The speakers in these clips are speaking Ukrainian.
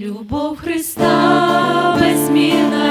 Любов Христа безмірна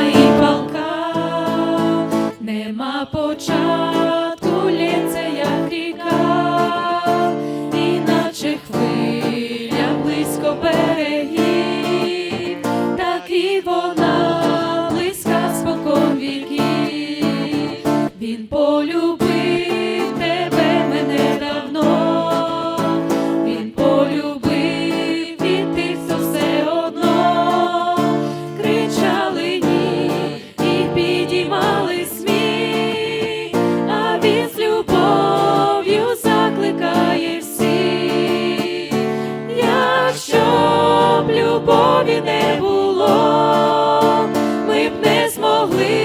любові не було, ми б не змогли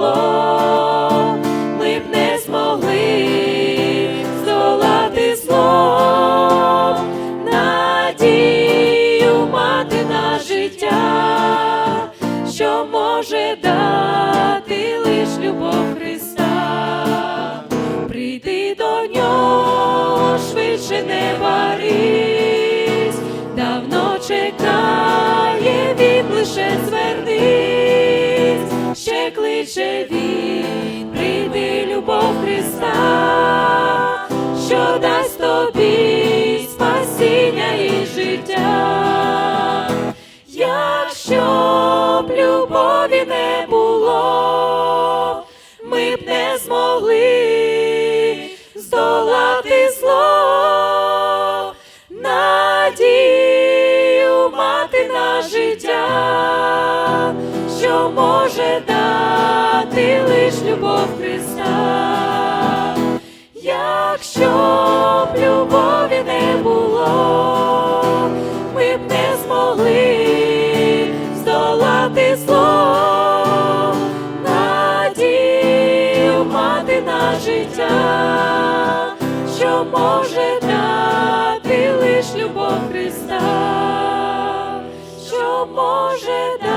було, ми б не змогли здолати зло, надію мати на життя, що може дати лиш любов Христа. Прийди до нього, швидше не варись, давно чекає звернись, кличе він, прийди любов Христа, що дасть тобі спасіння і життя. Якщо б любові не було, ми б не змогли здолати зло, надію мати на життя, що може дати лиш любов Христа. Якщо б любові не було, ми б не змогли здолати зло, надію мати на життя, що може дати лиш любов Христа, що може дати